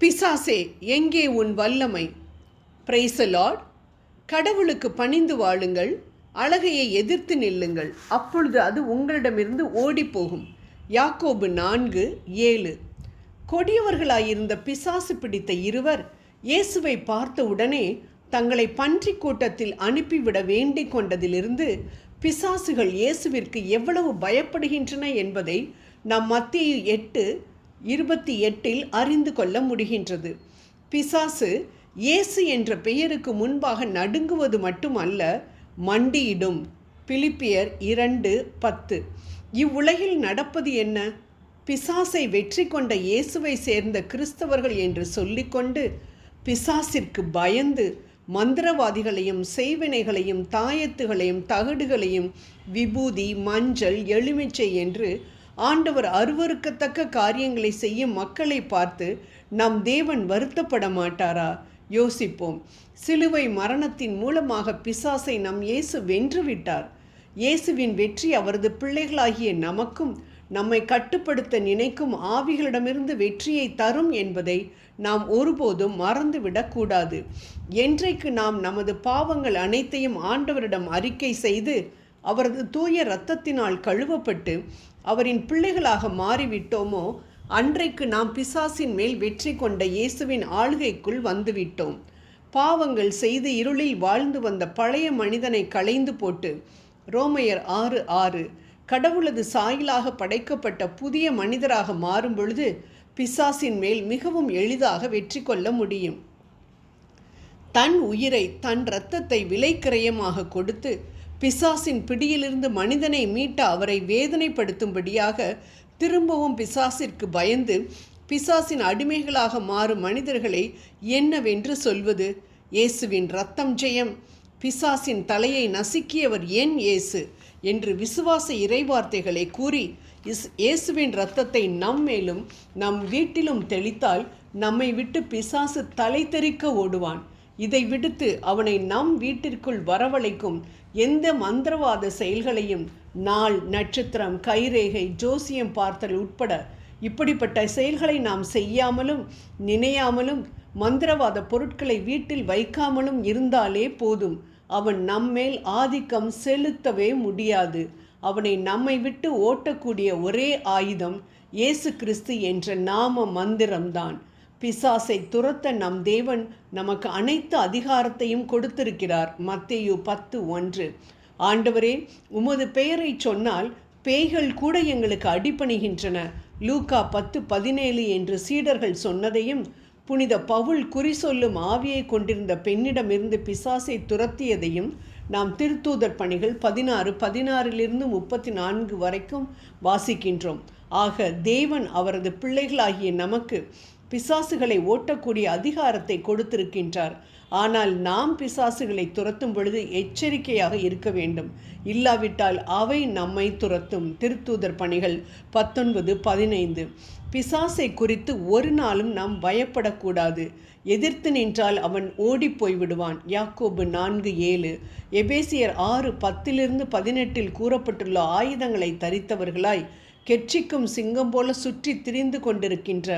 பிசாசே எங்கே உன் வல்லமை? பிரைசலாட் கடவுளுக்கு பணிந்து வாழுங்கள் அழகையை எதிர்த்து நில்லுங்கள். அப்பொழுது அது உங்களிடமிருந்து ஓடிப்போகும். யாக்கோபு நான்கு ஏழு. கொடியவர்களாயிருந்த பிசாசு பிடித்த இருவர் இயேசுவை பார்த்த உடனே தங்களை பன்றி கூட்டத்தில் அனுப்பிவிட வேண்டிக் கொண்டதிலிருந்து பிசாசுகள் இயேசுவிற்கு எவ்வளவு பயப்படுகின்றன என்பதை நம் மத்திய எட்டு இருபத்தி எட்டில் அறிந்து கொள்ள முடிகின்றது. பிசாசு இயேசு என்ற பெயருக்கு முன்பாக நடுங்குவது மட்டுமல்ல மண்டியிடும். பிலிப்பியர் இரண்டு பத்து. இவ்வுலகில் நடப்பது என்ன? பிசாசை வெற்றி கொண்ட இயேசுவை சேர்ந்த கிறிஸ்தவர்கள் என்று சொல்லிக்கொண்டு பிசாசிற்கு பயந்து மந்திரவாதிகளையும் செய்வினைகளையும் தாயத்துகளையும் தகடுகளையும் விபூதி மஞ்சள் எலுமிச்சை என்று ஆண்டவர் அருவறுக்கத்தக்க காரியங்களை செய்யும் மக்களை பார்த்து நம் தேவன் வருத்தப்பட மாட்டாரா யோசிப்போம். சிலுவை மரணத்தின் மூலமாக பிசாசை நம் இயேசு வென்றுவிட்டார். இயேசுவின் வெற்றி அவரது பிள்ளைகளாகிய நமக்கும் நம்மை கட்டுப்படுத்த நினைக்கும் ஆவிகளிடமிருந்து வெற்றியை தரும் என்பதை நாம் ஒருபோதும் மறந்துவிடக்கூடாது என்றைக்கு நாம் நமது பாவங்கள் அனைத்தையும் ஆண்டவரிடம் அறிக்கை செய்து அவரது தூய இரத்தத்தினால் கழுவப்பட்டு அவரின் பிள்ளைகளாக மாறிவிட்டோமோ அன்றைக்கு நாம் பிசாசின் மேல் வெற்றி கொண்ட இயேசுவின் ஆளுகைக்குள் வந்துவிட்டோம். பாவங்கள் செய்து இருளில் வாழ்ந்து வந்த பழைய மனிதனை களைந்து போட்டு ரோமையர் ஆறு ஆறு கடவுளது சாயலாக படைக்கப்பட்ட புதிய மனிதராக மாறும் பொழுது பிசாசின் மேல் மிகவும் எளிதாக வெற்றி கொள்ள முடியும். தன் உயிரை தன் இரத்தத்தை விலைக்கிரயமாக கொடுத்து பிசாசின் பிடியிலிருந்து மனிதனை மீட்ட அவரை வேதனைப்படுத்தும்படியாக திரும்பவும் பிசாசிற்கு பயந்து பிசாசின் அடிமைகளாக மாறும் மனிதர்களை என்னவென்று சொல்வது? இயேசுவின் ரத்தம் ஜெயம். பிசாசின் தலையை நசுக்கியவர் ஏன் இயேசு? என்று விசுவாச இறைவார்த்தைகளை கூறி இஸ் இயேசுவின் இரத்தத்தை நம் மேலும் நம் வீட்டிலும் தெளித்தால் நம்மை விட்டு பிசாசு தலை தெறிக்க ஓடுவான். இதை விடுத்து அவனை நம் வீட்டிற்குள் வரவழைக்கும் எந்த மந்திரவாத செயல்களையும் நாள் நட்சத்திரம் கைரேகை ஜோசியம் பார்த்தல் உட்பட இப்படிப்பட்ட செயல்களை நாம் செய்யாமலும் நினையாமலும் மந்திரவாத பொருட்களை வீட்டில் வைக்காமலும் இருந்தாலே போதும். அவன் நம்மேல் ஆதிக்கம் செலுத்தவே முடியாது. அவனை நம்மை விட்டு ஓட்டக்கூடிய ஒரே ஆயுதம் இயேசு கிறிஸ்து என்ற நாம மந்திரம்தான். பிசாசை துரத்த நம் தேவன் நமக்கு அனைத்து அதிகாரத்தையும் கொடுத்திருக்கிறார். மத்தேயு பத்து ஒன்று. ஆண்டவரே உமது பெயரை சொன்னால் பேய்கள் கூட எங்களுக்கு அடிபணிகின்றன. லூக்கா பத்து பதினேழு என்று சீடர்கள் சொன்னதையும் புனித பவுல் குறி சொல்லும் ஆவியை கொண்டிருந்த பெண்ணிடமிருந்து பிசாசை துரத்தியதையும் நாம் திருத்தூதர் பணிகள் பதினாறு பதினாறிலிருந்து முப்பத்தி நான்கு வரைக்கும் வாசிக்கின்றோம். ஆக தேவன் அவரது பிள்ளைகளாகிய நமக்கு பிசாசுகளை ஓட்டக்கூடிய அதிகாரத்தை கொடுத்திருக்கின்றார். ஆனால் நாம் பிசாசுகளை துரத்தும் பொழுது எச்சரிக்கையாக இருக்க வேண்டும். இல்லாவிட்டால் அவை நம்மை துரத்தும். திருத்தூதர் பணிகள் பத்தொன்பது பதினைந்து. பிசாசை குறித்து ஒரு நாளும் நாம் பயப்படக்கூடாது. எதிர்த்து நின்றால் அவன் ஓடி போய்விடுவான். யாக்கோபு நான்கு ஏழு. எபேசியர் ஆறு பத்திலிருந்து பதினெட்டில் கூறப்பட்டுள்ள ஆயுதங்களை தரித்தவர்களாய் கெட்சிக்கும் சிங்கம் போல சுற்றி திரிந்து கொண்டிருக்கின்ற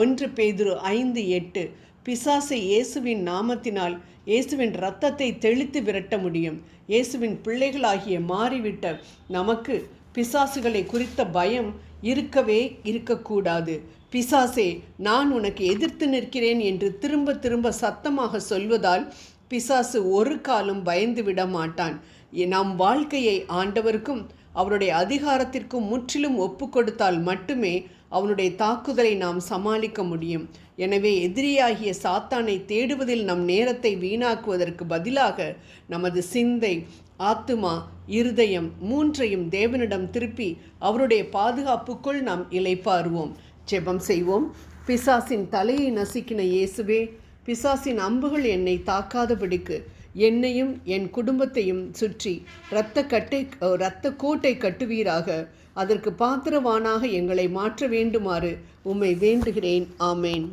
ஒன்று பேதுரு ஐந்து எட்டு. பிசாசை இயேசுவின் நாமத்தினால் இயேசுவின் இரத்தத்தை தெளித்து விரட்ட முடியும். இயேசுவின் பிள்ளைகளாகிய மாறிவிட்ட நமக்கு பிசாசுகளை குறித்த பயம் இருக்கவே இருக்கக்கூடாது. பிசாசே நான் உனக்கு எதிர்த்து நிற்கிறேன் என்று திரும்ப திரும்ப சத்தமாக சொல்வதால் பிசாசு ஒரு காலம் பயந்து விட மாட்டான் நம் வாழ்க்கையை ஆண்டவருக்கும் அவருடைய அதிகாரத்திற்கும் முற்றிலும் ஒப்பு கொடுத்தால் மட்டுமே அவனுடைய தாக்குதலை நாம் சமாளிக்க முடியும். எனவே எதிரியாகிய சாத்தானை தேடுவதில் நம் நேரத்தை வீணாக்குவதற்கு பதிலாக நமது சிந்தை ஆத்துமா இருதயம் மூன்றையும் தேவனிடம் திருப்பி அவருடைய பாதுகாப்புக்குள் நாம் இலைப்பாருவோம் ஜெபம் செய்வோம். பிசாசின் தலையை நசுக்கின இயேசுவே பிசாசின் அம்புகள் என்னை தாக்காதபடிக்கு என்னையும் என் குடும்பத்தையும் சுற்றி இரத்த கட்டை இரத்த கோட்டை கட்டுவீராக. அதற்கு பாத்திரவானாக எங்களை மாற்ற வேண்டுமாறு உம்மை வேண்டுகிறேன். ஆமேன்.